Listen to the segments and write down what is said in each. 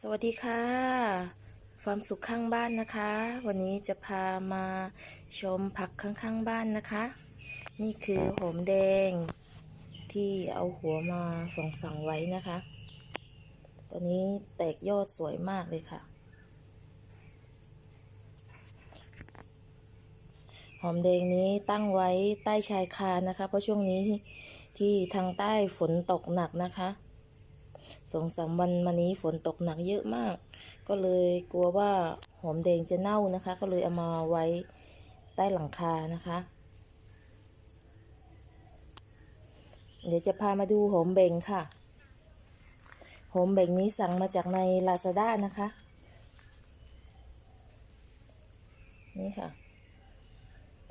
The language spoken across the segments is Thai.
สวัสดีค่ะ ความสุขข้างบ้านนะคะ วันนี้จะพามาชมผักข้างๆบ้านนะคะ นี่คือหอมแดง ที่เอาหัวมาฝังฝังๆไว้นะคะ ตอนนี้แตกยอดสวยมากเลยค่ะ หอมแดงนี้ตั้งไว้ใต้ชายคานะคะ เพราะช่วงนี้ที่ทางใต้ฝนตกหนักนะคะ สองสามวันมานี้ฝนตกหนักเยอะมาก ก็เลยกลัวว่าหอมแดงจะเน่านะคะ ก็เลยเอามาไว้ใต้หลังคานะคะ เดี๋ยวจะพามาดูหอมแบงค่ะหอมแบงนี้สั่งมาจากใน Lazada นะคะ นี่ค่ะ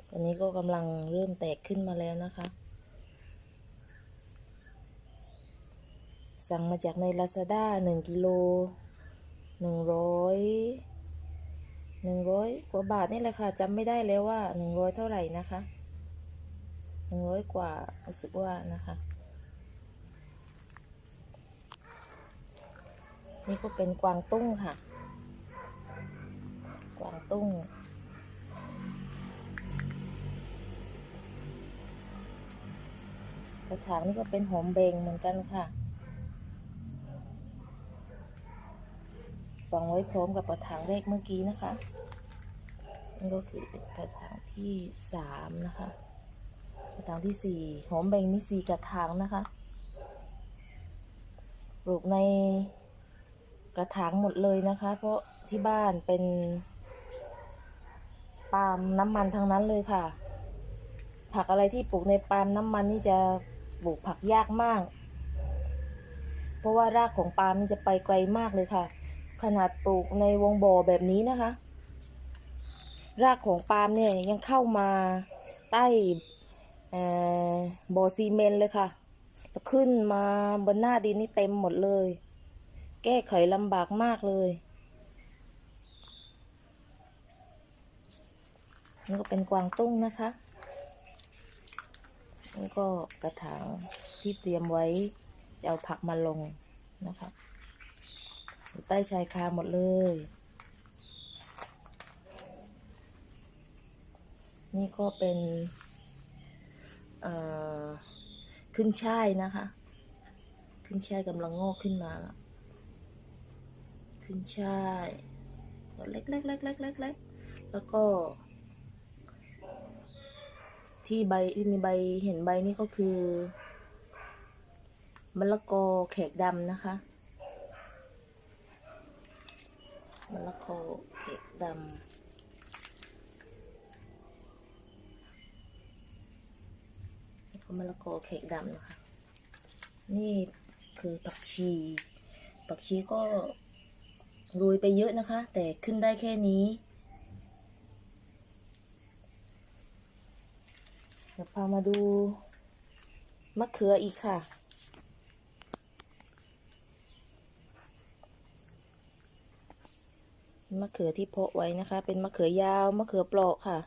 ตอนนี้ก็กำลังเริ่มแตกขึ้นมาแล้วนะคะ สั่งมาจากใน Lazada หนึ่งกิโลหนึ่งร้อยหนึ่งร้อยกว่าบาทนี่แหละค่ะจำไม่ได้แล้วว่าหนึ่งร้อยเท่าไหร่นะคะหนึ่งร้อยกว่ารู้สึกว่านะคะ นี่ก็เป็นกวางตุ้งค่ะ กวางตุ้งกระถางนี่ก็เป็นหอมเบงเหมือนกันค่ะ ฝังไว้พร้อมกับกระถางแรกเมื่อกี้นะคะนี่ก็คือเป็นกระถางที่สามนะคะ กระถางที่สี่หอมเบงมีสี่กระถางนะคะปลูกในกระถางหมดเลยนะคะ เพราะที่บ้านเป็นปาล์มน้ำมันทั้งนั้นเลยค่ะ ผักอะไรที่ปลูกในปาล์มน้ำมันนี่จะปลูกผักยากมาก เพราะว่ารากของปาล์มนี่จะไปไกลมากเลยค่ะ ขนาดปลูกในวงบ่อแบบนี้นะคะ รากของปาล์มเนี่ยยังเข้ามาใต้บ่อซีเมนต์เลยค่ะ ขึ้นมาบนหน้าดินนี่เต็มหมดเลย แก้ไขลำบากมากเลยนี่ก็เป็นกวางตุ้งนะคะ นี่ก็กระถางที่เตรียมไว้จะเอาผักมาลงนะคะ ใต้ชายคาหมดเลย นี่ก็เป็นขึ้นช่ายนะคะ ขึ้นช่ายกำลังงอกขึ้นมาล้วขึ้นช่ายเล็กเล็กเล็กเล็กเล็กเล็กแล้วก็ ที่ใบที่มีใบเห็นใบนี่ก็คือมะละกอแขกดำนะคะ มะละกอแขกดำแล้วก็มะละกอแขกดำนะคะ นี่คือผักชี ผักชีก็โรยไปเยอะนะคะ แต่ขึ้นได้แค่นี้เดี๋ยวพามาดูมะเขืออีกค่ะ มะเขือที่เพาะไว้นะคะ เป็นมะเขือยาวมะเขือเปราะค่ะ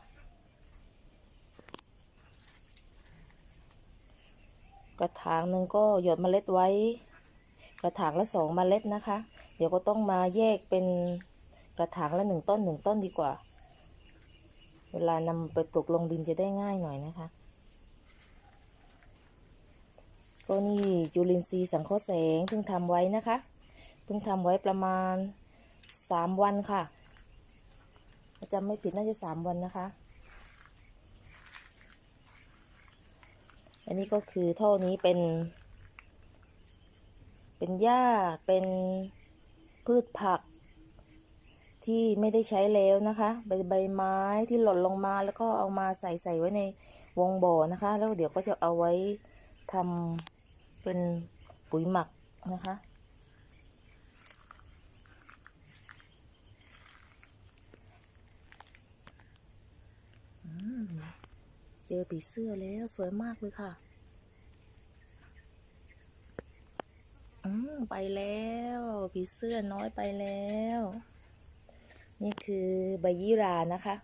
กระถางหนึ่งก็หยดเมล็ดไว้ กระถางละสองเมล็ดนะคะ เดี๋ยวก็ต้องมาแยกเป็นกระถางละหนึ่งต้นหนึ่งต้นดีกว่า เวลานำไปปลูกลงดินจะได้ง่ายหน่อยนะคะ ก็นี่จุลินทรีย์สังเคราะห์แสงเพิ่งทำไว้นะคะ เพิ่งทำไว้ประมาณ สามวันค่ะถ้าจำไม่ผิดน่าจะสามวันนะคะ อันนี้ก็คือท่อนี้เป็น เป็นหญ้าเป็นพืชผัก ที่ไม่ได้ใช้แล้วนะคะใบใบไม้ที่หล่นลงมาแล้วก็เอามาใส่ใส่ไว้ในวงบ่อนะคะ แล้วเดี๋ยวก็จะเอาไว้ทำเป็นปุ๋ยหมักนะคะ เจอผีเสื้อแล้วสวยมากเลยค่ะ อืมไปแล้วผีเสื้อน้อยไปแล้ว นี่คือใบยี่หรานะคะ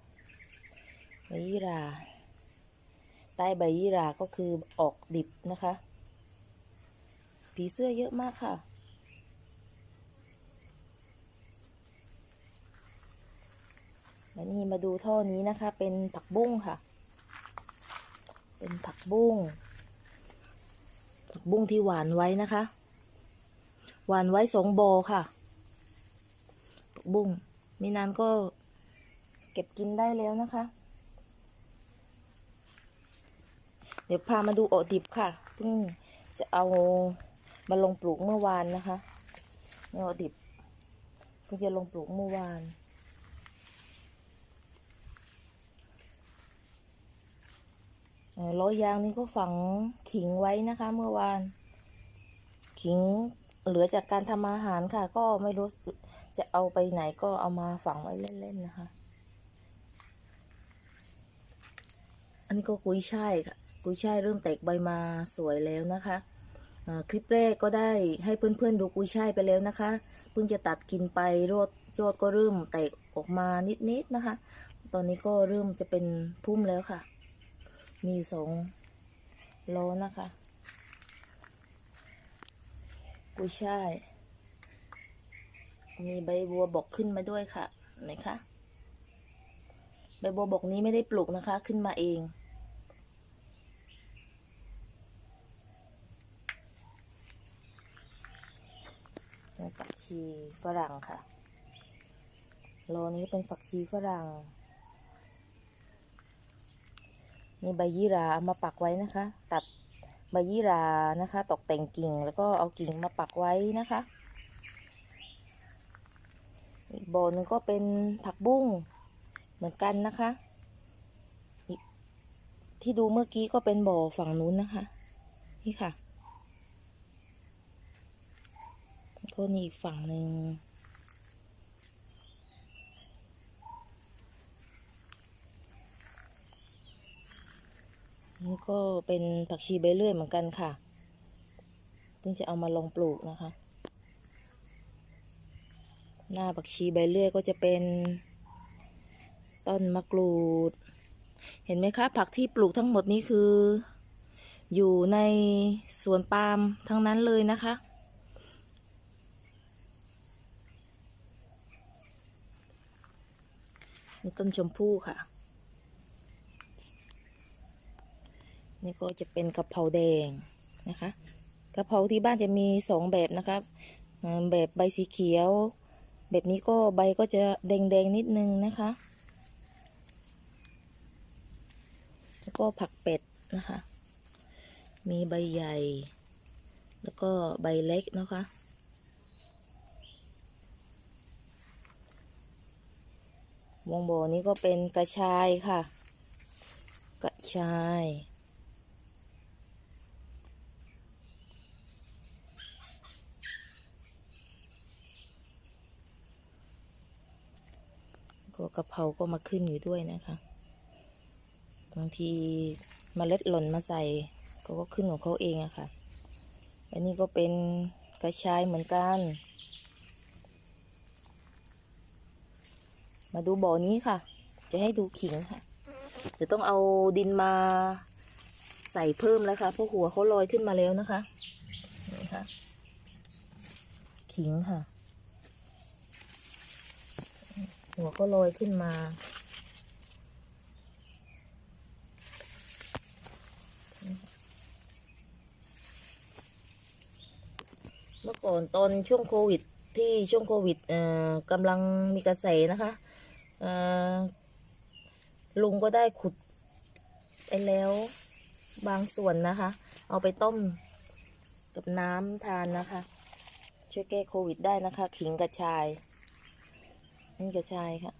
ใบยี่หรา ใต้ใบยี่หราก็คือออกดิบนะคะ ผีเสื้อเยอะมากค่ะ นี่มาดูท่อนี้นะคะ เป็นผักบุ้งค่ะ เป็นผักบุ้ง ผักบุ้งที่หวานไว้นะคะ หวานไว้สองโบอค่ะ ผักบุ้งไม่นานก็เก็บกินได้แล้วนะคะ เดี๋ยวพามาดูโอดิบค่ะเพิ่งจะเอามาลงปลูกเมื่อวานนะคะเนี่ยโอดิบเพิ่งจะลงปลูกเมื่อวาน เอ่อ ล้อยางนี่ก็ฝังขิงไว้นะคะ เมื่อวาน ขิงเหลือจากการทำอาหารค่ะ ก็ไม่รู้จะเอาไปไหนก็เอามาฝังไว้เล่นๆนะคะ อันนี้ก็กุยช่ายค่ะ กุยช่ายเริ่มแตกใบมาสวยแล้วนะคะคลิปแรกก็ได้ให้เพื่อนๆดูกุยช่ายไปแล้วนะคะ เพิ่งจะตัดกินไปรดยอดก็เริ่มแตกออกมานิดๆนะคะ ตอนนี้ก็เริ่มจะเป็นพุ่มแล้วค่ะ มีสองโลนะคะ กุยช่าย มีใบบัวบกขึ้นมาด้วยค่ะไหนคะใบบัวบกนี้ไม่ได้ปลูกนะคะ ขึ้นมาเองฝักชีฝรั่งค่ะ โลนี้เป็นฝักชีฝรั่ง มีใบยี่ราเอามาปักไว้นะคะ ตัดใบยี่รานะคะ ตกแต่งกิ่งแล้วก็เอากิ่งมาปักไว้นะคะ อีกโบอหนึงก็เป็นผักบุ้งเหมือนกันนะคะที่ดูเมื่อกี้ก็เป็นบ่อฝั่งนู้นนะคะ นี่ค่ะก็นี่อีกฝั่งหนึ่ง นี่ก็เป็นผักชีใบเลื่อยเหมือนกันค่ะ เพิ่งจะเอามาลงปลูกนะคะ หน้าผักชีใบเลื่อยก็จะเป็น ต้นมะกรูด เห็นไหมคะ ผักที่ปลูกทั้งหมดนี้คือ อยู่ในสวนปาล์มทั้งนั้นเลยนะคะนี่ต้นชมพู่ค่ะ นี่ก็จะเป็นกะเพราแดงนะคะกะเพราที่บ้านจะมีสองแบบนะคะเอ่อแบบใบสีเขียว แบบนี้ก็ใบก็จะแดงๆนิดนึงนะคะแล้วก็ผักเป็ดนะคะ มีใบใหญ่ แล้วก็ใบเล็กนะคะวงโบนี้ก็เป็นกระชายค่ะ กระชาย กะเพราก็มาขึ้นอยู่ด้วยนะคะ บางทีมเมล็ดหล่นมาใส่เขาก็ขึ้นของเขาเองอะค่ะ อันนี้ก็เป็นกระชายเหมือนกัน มาดูบ่อนี้ค่ะ จะให้ดูขิงค่ะ จะต้องเอาดินมาใส่เพิ่มแล้วค่ะ เพราะหัวเขาลอยขึ้นมาแล้วนะคะ นี่ค่ะ ขิงค่ะ หัวก็ลอยขึ้นมา เมื่อก่อนตอนช่วงโควิดที่ช่วงโควิดกำลังมีกระแสนะคะลุงก็ได้ขุดไปแล้วบางส่วนนะคะ เอาไปต้มกับน้ำทานนะคะ ช่วยแก้โควิดได้นะคะ ขิงกระชาย นี่กระชายค่ะ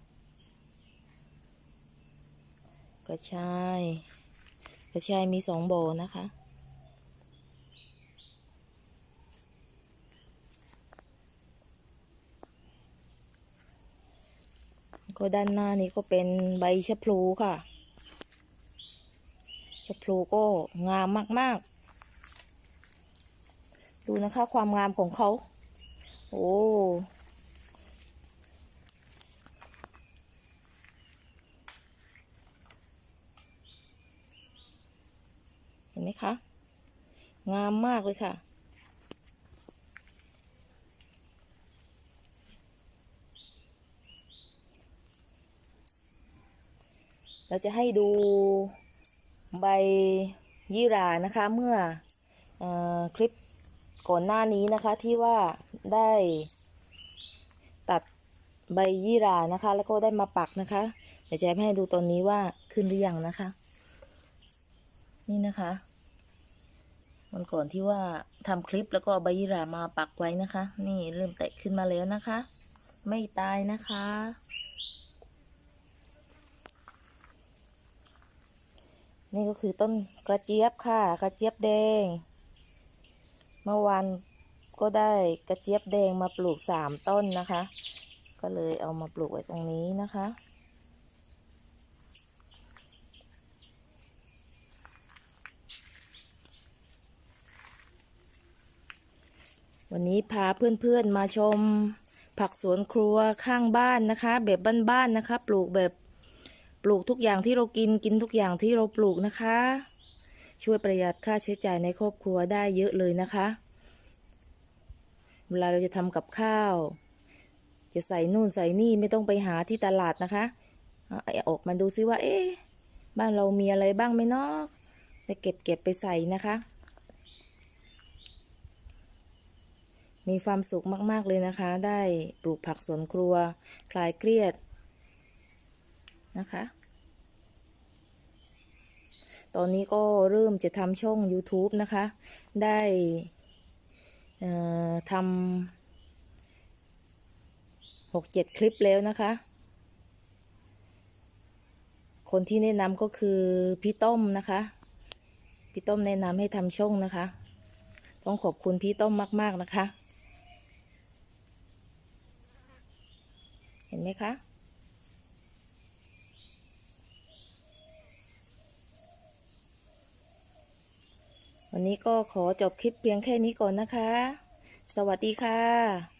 กระชาย กระชายมีสองโบนะคะ ก็ด้านหน้านี้ก็เป็นใบชะพลูค่ะชะพลูก็งามมาก ๆ ดูนะคะความงามของเขา โอ้ เห็น ไหมคะ งามมากเลยค่ะ เราจะให้ดูใบยี่รานะคะ เมื่อออคลิปก่อนหน้านี้นะคะที่ว่าได้ตัดใบยี่รานะคะ แล้วก็ได้มาปักนะคะ เดี๋ยวจะให้ดูตอนนี้ว่าขึ้นหรือยังนะคะ นี่นะคะ วันก่อนที่ว่าทำคลิปแล้วก็ใบยี่รามาปักไว้นะคะ นี่เริ่มแตะขึ้นมาแล้วนะคะ ไม่ตายนะคะ นี่ก็คือต้นกระเจี๊ยบค่ะ กระเจี๊ยบแดง เมื่อวานก็ได้กระเจี๊ยบแดงมาปลูกสามต้นนะคะ ก็เลยเอามาปลูกไว้ตรงนี้นะคะ วันนี้พาเพื่อนๆมาชม ผักสวนครัวข้างบ้านนะคะ แบบบ้านๆนะคะ ปลูกแบบปลูกทุกอย่างที่เรากินกินทุกอย่างที่เราปลูกนะคะ ช่วยประหยัดค่าใช้จ่ายในครอบครัวได้เยอะเลยนะคะ เวลาเราจะทำกับข้าว จะใส่นู่นใส่นี่ไม่ต้องไปหาที่ตลาดนะคะอออกมาดูซิว่า เอ๊ะบ้านเรามีอะไรบ้างไหมเนาะจะเก็บเก็บไปใส่นะคะ มีความสุขมาก ๆ เลยนะคะ ได้ปลูกผักสวนครัว คลายเครียดนะคะ ตอนนี้ก็เริ่มจะทำช่อง YouTube นะคะ ได้ทำหกเจ็ดคลิปแล้วนะคะ คนที่แนะนำก็คือพี่ต้มนะคะ พี่ต้มแนะนำให้ทำช่องนะคะ ต้องขอบคุณพี่ต้มมาก ๆ นะคะ เห็น ไหมคะ วันนี้ก็ขอจบคลิปเพียงแค่นี้ก่อนนะคะ สวัสดีค่ะ